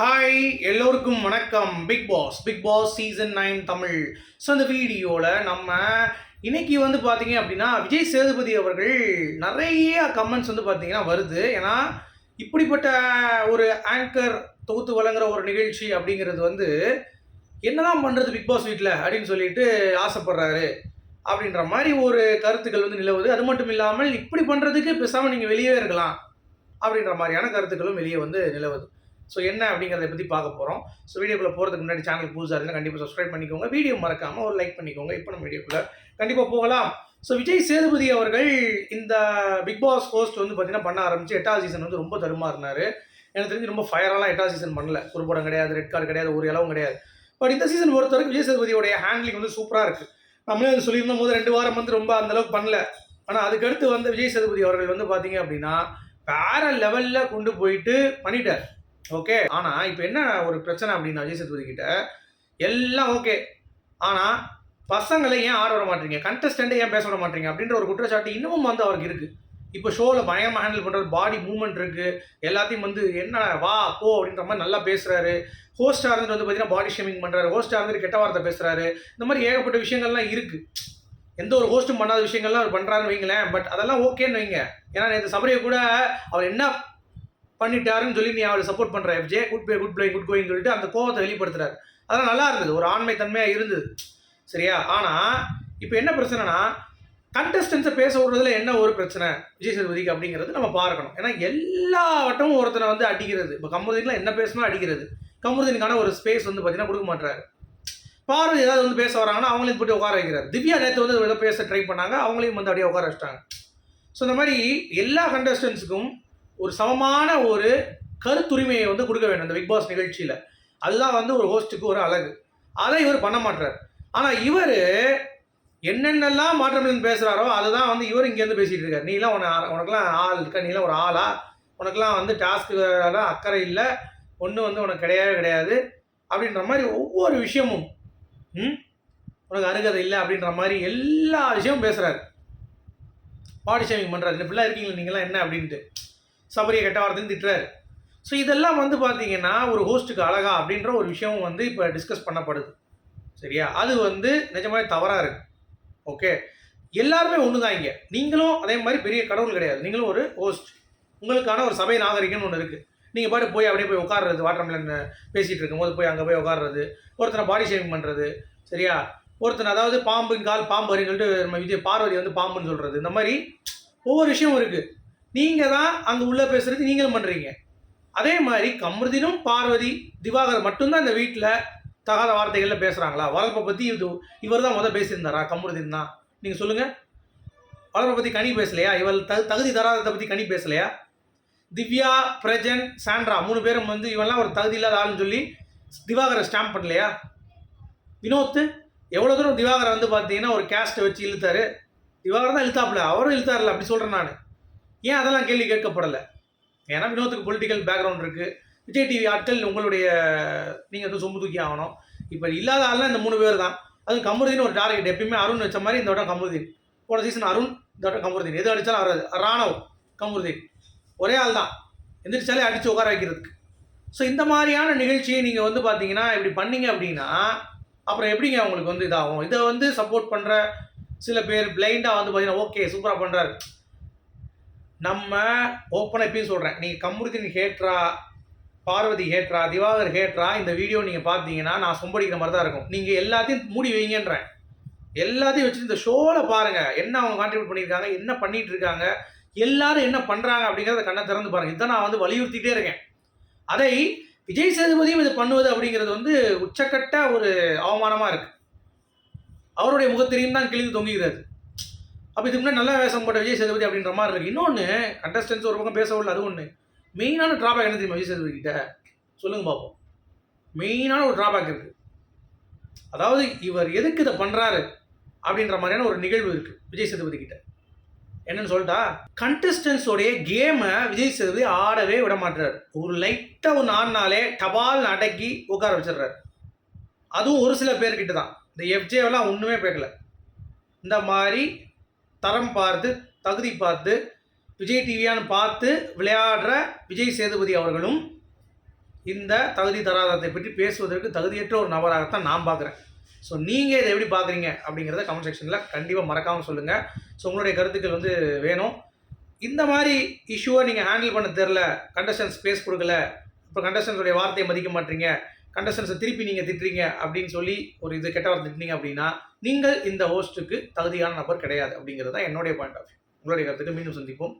Hi எல்லோருக்கும் வணக்கம். Bigg Boss Bigg Boss season nine Tamil. So இந்த வீடியோவில் நம்ம இன்னைக்கு வந்து பார்த்தீங்க அப்படின்னா விஜய் சேதுபதி அவர்கள் நிறைய கமெண்ட்ஸ் வந்து பார்த்தீங்கன்னா வருது. ஏன்னா இப்படிப்பட்ட ஒரு ஆங்கர் தொகுத்து வழங்குற ஒரு நிகழ்ச்சி அப்படிங்கிறது வந்து என்னதான் பண்ணுறது பிக் பாஸ் வீட்டில் அப்படின்னு சொல்லிட்டு ஆசைப்படுறாரு. அப்படின்ற மாதிரி ஒரு கருத்துக்கள் வந்து நிலவுது. அது மட்டும் இல்லாமல் இப்படி பண்ணுறதுக்கு பேசாமல் நீங்கள் வெளியே இருக்கலாம். அப்படின்ற மாதிரியான கருத்துக்களும் வெளியே வந்து நிலவுது. ஸோ என்ன அப்படிங்கிறத பற்றி பார்க்க போகிறோம் ஸோ வீடியோக்குள்ளே போகிறதுக்கு முன்னாடி சேனல் புதுசாக இருந்தால் கண்டிப்பாக சப்ஸ்கிரைப் பண்ணிக்கோங்க. வீடியோ மறக்காமல் ஒரு லைக் பண்ணிக்கோங்க. இப்போ நம்ம வீடியோக்குள்ளே கண்டிப்பாக போகலாம். ஸோ விஜய் சேதுபதி அவர்கள் இந்த பிக் பாஸ் ஹோஸ்ட் வந்து பார்த்தீங்கன்னா பண்ண ஆரம்பிச்சு எட்டாவது சீசன் வந்து ரொம்ப தருமாறினார் எனக்கு தெரிஞ்சு ரொம்ப ஃபயராலாம் எட்டாவது சீசன் பண்ணல. குறுப்படம் கிடையாது ரெட் கார்டு கிடையாது ஒரு இலவும் கிடையாது. பட் இந்த சீசன் பொறுத்தவரைக்கும் விஜய் சேதுபதியோடைய ஹேண்ட்லிங் வந்து சூப்பராக இருக்குது நம்மளே வந்து சொல்லியிருந்த போது ரெண்டு வாரம் வந்து ரொம்ப அந்த அளவுக்கு பண்ணல. ஆனால் அதுக்கடுத்து வந்து விஜய் சேதுபதி அவர்கள் வந்து பார்த்தீங்க அப்படின்னா வேற லெவலில் கொண்டு போயிட்டு பண்ணிட்டார். ஓகே ஆனால் இப்போ என்ன ஒரு பிரச்சனை அப்படின்னு அஜய் சேதுபதி கிட்ட? எல்லாம் ஓகே ஆனால் பசங்களை ஏன் ஆட விட மாட்டீங்க? கண்டஸ்டண்ட்டை ஏன் பேச விட மாட்டீங்க? அப்படின்ற ஒரு குற்றச்சாட்டு இன்னமும் வந்து அவருக்கு இருக்குது இப்போ ஷோவில் பயங்கரமாக ஹேண்டில் பண்ணுறது பாடி மூவ்மெண்ட் இருக்குது எல்லாத்தையும் வந்து என்ன வா போ அப்படின்ற மாதிரி நல்லா பேசுகிறாரு ஹோஸ்டாக இருந்துட்டு வந்து பார்த்தீங்கன்னா பாடி ஷேமிங் பண்ணுறாரு ஹோஸ்டாக இருந்துட்டு கெட்ட வார்த்தை பேசுகிறாரு இந்த மாதிரி ஏகப்பட்ட விஷயங்கள்லாம் இருக்குது எந்த ஒரு ஹோஸ்ட்டும் பண்ணாத விஷயங்கள்லாம் அவர் பண்ணுறாருன்னு வைங்களேன். பட் அதெல்லாம் ஓகேன்னு வைங்க. ஏன்னா நேற்று சபரியை கூட அவர் என்ன பண்ணிட்டாருன்னு சொல்லி நீ அவளை சப்போர்ட் பண்ணுற FJ good pay good play good going சொல்லிட்டு அந்த கோவத்தை வெளிப்படுத்துறாரு. அதெல்லாம் நல்லா இருந்தது. ஒரு ஆண்மை தன்மையாக இருந்தது. சரியா? ஆனால் இப்போ என்ன பிரச்சனைனா கண்டஸ்டன்ஸை பேச விடுறதுல என்ன ஒரு பிரச்சனை? விஜய் சேதுபதிக்கு அப்படிங்கிறது நம்ம பார்க்கணும். ஏன்னா எல்லா வட்டமும் ஒருத்தனை வந்து அடிக்கிறது. இப்போ கமருதீன்லாம் என்ன பேசணும் அடிக்கிறது. கமருதீனுக்கான ஒரு ஸ்பேஸ் வந்து பார்த்தீங்கன்னா கொடுக்க மாட்டாரு பார்வதி ஏதாவது வந்து பேச வராங்கன்னா அவங்களையும் போட்டு உட்கார வைக்கிறார். திவ்யா நேற்று வந்து ஏதோ பேச ட்ரை பண்ணாங்க. அவங்களையும் வந்து அப்படியே உட்கார வச்சிட்டாங்க. ஸோ இந்த மாதிரி எல்லா கண்டஸ்டன்ஸுக்கும் ஒரு சமமான ஒரு கருத்துரிமையை வந்து கொடுக்க வேண்டும் இந்த பிக் பாஸ் நிகழ்ச்சியில். அதுதான் வந்து ஒரு ஹோஸ்ட்டுக்கு ஒரு அழகு. அதை இவர் பண்ண மாட்டார் ஆனால் இவர் என்னென்னலாம் மாற்றம் பேசுகிறாரோ அதுதான் வந்து இவர் இங்கேருந்து பேசிகிட்டு இருக்கார். நீலாம் உன உனக்கெல்லாம் ஆள் இருக்க நீலாம் ஒரு ஆளா? உனக்கெல்லாம் வந்து டாஸ்க்குலாம் அக்கறை இல்லை. ஒன்றும் வந்து உனக்கு கிடையவே கிடையாது. அப்படின்ற மாதிரி ஒவ்வொரு விஷயமும் ம்? உனக்கு அருகதை இல்லை அப்படின்ற மாதிரி எல்லா விஷயமும் பேசுகிறாரு பாடி ஷேமிங் பண்ணுறாரு இந்த பிள்ளை இருக்கீங்களா நீங்களாம் என்ன? அப்படின்ட்டு. சபரியை கெட்ட வார்த்தைன்னு திட்டுறாரு. ஸோ இதெல்லாம் வந்து பார்த்தீங்கன்னா ஒரு ஹோஸ்ட்டுக்கு அழகா அப்படின்ற ஒரு விஷயம் வந்து இப்போ டிஸ்கஸ் பண்ணப்படுது. சரியா? அது வந்து நிஜமாவே தவறாக இருக்கு. ஓகே எல்லாருமே ஒன்று தான் இங்கே. நீங்களும் அதே மாதிரி பெரிய கடவுள் கிடையாது. நீங்களும் ஒரு ஹோஸ்ட் உங்களுக்கான ஒரு சபை நாகரிகம்னு ஒன்று இருக்குது நீங்கள் பாட்டு போய் அப்படியே போய் உட்கார்றது வாட்டர் மிலன் பேசிகிட்டு இருக்கும்போது போய் அங்கே போய் உட்காடுறது ஒருத்தனை பாடி ஷேவிங் பண்ணுறது சரியா? ஒருத்தன் அதாவது பாம்பு கால் பாம்பு அறின்னு சொல்லிட்டு நம்ம விஜய் பார்வதி வந்து பாம்புன்னு சொல்கிறது இந்த மாதிரி ஒவ்வொரு விஷயமும் இருக்குது நீங்கள் தான் அங்கே உள்ளே பேசுகிறது நீங்களும் பண்ணுறீங்க அதே மாதிரி கமருதினும் பார்வதி திவாகர் மட்டும்தான் இந்த வீட்டில் தகாத வார்த்தைகளில் பேசுகிறாங்களா வளர்ப்பை பற்றி இது இவர் தான் முதல் பேசியிருந்தாரா? கமருதீன் தான். நீங்கள் சொல்லுங்கள் வளர்ப்பை பற்றி கனி பேசலையா? இவள் தகு தகுதி தராதத்தை பற்றி கனி பேசலையா? திவ்யா பிரஜன் சாண்ட்ரா மூணு பேரும் வந்து இவெல்லாம் ஒரு தகுதி இல்லாத ஆளுன்னு சொல்லி திவாகரை ஸ்டாம்ப் பண்ணலையா? வினோத் எவ்வளோ தூரம் திவாகரை வந்து பார்த்தீங்கன்னா ஒரு கேஸ்ட்டை வச்சு இழுத்தாரு. திவாகர் தான் இழுத்தாப்புல. அவரும் இழுத்தாருல. அப்படி சொல்கிறேன் நான். ஏன் அதெல்லாம் கேள்வி கேட்கப்படலை? ஏன்னா வினோத்துக்கு பொலிட்டிக்கல் பேக்ரவுண்ட் இருக்குது விஜய் டிவி ஆட்கள் உங்களுடைய நீங்கள் வந்து சொம்பு தூக்கி ஆகணும். இப்போ இல்லாத ஆள்லாம் இந்த மூணு பேர் தான். அதுவும் கமருதீன் ஒரு டார்கெட் எப்பயுமே அருண் வச்ச மாதிரி இந்த வட்டம் கமருதீன். போன சீசன் அருண் இந்த வட்டம் கமருதீன். எது அடித்தாலும் வராது ராணவ் கமருதீன். ஒரே ஆள் தான். எந்திரிச்சாலே அடித்து உட்கார வைக்கிறதுக்கு. ஸோ இந்த மாதிரியான நிகழ்ச்சியை நீங்கள் வந்து பார்த்தீங்கன்னா இப்படி பண்ணீங்க அப்படின்னா அப்புறம் எப்படிங்க அவங்களுக்கு வந்து இதாகும்? இதை வந்து சப்போர்ட் பண்ணுற சில பேர் பிளைண்டாக வந்து பார்த்தீங்கன்னா ஓகே சூப்பராக பண்ணுறாரு நம்ம ஓப்பனாக எப்பயும் சொல்கிறேன் நீங்கள் கம்முருத்தின் ஹேட்ரா பார்வதி ஹேட்ரா திவாகர் ஹேட்ரா இந்த வீடியோ நீங்கள் பார்த்தீங்கன்னா நான் சொம்படிக்கிற மாதிரி தான் இருக்கும். நீங்கள் எல்லாத்தையும் மூடி வைங்கன்றேன். எல்லாத்தையும் வச்சுட்டு இந்த ஷோவில் பாருங்கள் என்ன அவங்க கான்ட்ரிபியூட் பண்ணியிருக்காங்க என்ன பண்ணிட்டு இருக்காங்க எல்லாரும் என்ன பண்ணுறாங்க அப்படிங்கிறத கண்ணை திறந்து பாருங்கள் இதை நான் வந்து வலியுறுத்திட்டே இருக்கேன். அதை விஜய் சேதுபதியும் இது பண்ணுவது அப்படிங்கிறது வந்து உச்சக்கட்ட ஒரு அவமானமாக இருக்குது அவருடைய முகத்திரையும் தான் கிழிந்து தொங்குகிறது. அப்போ இதுக்கு முன்னாடி நல்லா வேஷம் போட்ட விஜய் சேதுபதி அப்படின்ற மாதிரி இருக்குது இன்னொன்று கண்டஸ்டன்ஸ் ஒரு பக்கம் பேச அது ஒன்று மெயினான ட்ராபேக் என்ன தெரியுமா விஜய் சேதுபதி கிட்ட? சொல்லுங்க பார்ப்போம் மெயினான ஒரு ட்ராபேக் இருக்குது அதாவது இவர் எதுக்கு இதை பண்ணுறாரு அப்படின்ற மாதிரியான ஒரு நிகழ்வு இருக்குது விஜய் சேதுபதி கிட்ட. என்னன்னு சொல்லிட்டா கண்டஸ்டன்ஸோடைய கேமை விஜய் சேதுபதி ஆடவே விட மாட்டுறாரு ஒரு லைட்டாக ஒன்று ஆடினாலே டபால் அடக்கி உட்கார வச்சிடுறாரு. அதுவும் ஒரு சில பேர்கிட்ட தான் இந்த எஃப்ஜேவெல்லாம் ஒன்றுமே பேக்கல இந்த மாதிரி தரம் பார்த்து தகுதி பார்த்து விஜய் டிவியான்னு பார்த்து விளையாடுற விஜய் சேதுபதி அவர்களும் இந்த தகுதி தராதத்தை பற்றி பேசுவதற்கு தகுதியற்ற ஒரு நபராகத்தான் நான் பார்க்குறேன். ஸோ நீங்கள் இதை எப்படி பார்க்குறீங்க அப்படிங்கிறத கமெண்ட் செக்ஷனில் கண்டிப்பாக மறக்காமல் சொல்லுங்கள் ஸோ உங்களுடைய கருத்துக்கள் வந்து வேணும். இந்த மாதிரி இஷ்யூவை நீங்கள் ஹேண்டில் பண்ண தெரில கண்டஸ்டன்ஸ் ஸ்பேஸ் கொடுக்கல இப்போ கண்டஸ்டன்ஸுடைய வார்த்தையை மதிக்க மாட்டீங்க கண்டஸ்டன்ஸை திருப்பி நீங்கள் திட்டுறீங்க அப்படின்னு சொல்லி ஒரு இது கெட்ட வார்த்தை திட்டினீங்க அப்படின்னா நீங்கள் இந்த ஹோஸ்ட்டுக்கு தகுதியான நபர் கிடையாது அப்படிங்கிறது தான் என்னுடைய பாயிண்ட் ஆஃப் உங்களுடைய கருத்துக்கு மீண்டும் சந்திப்போம்.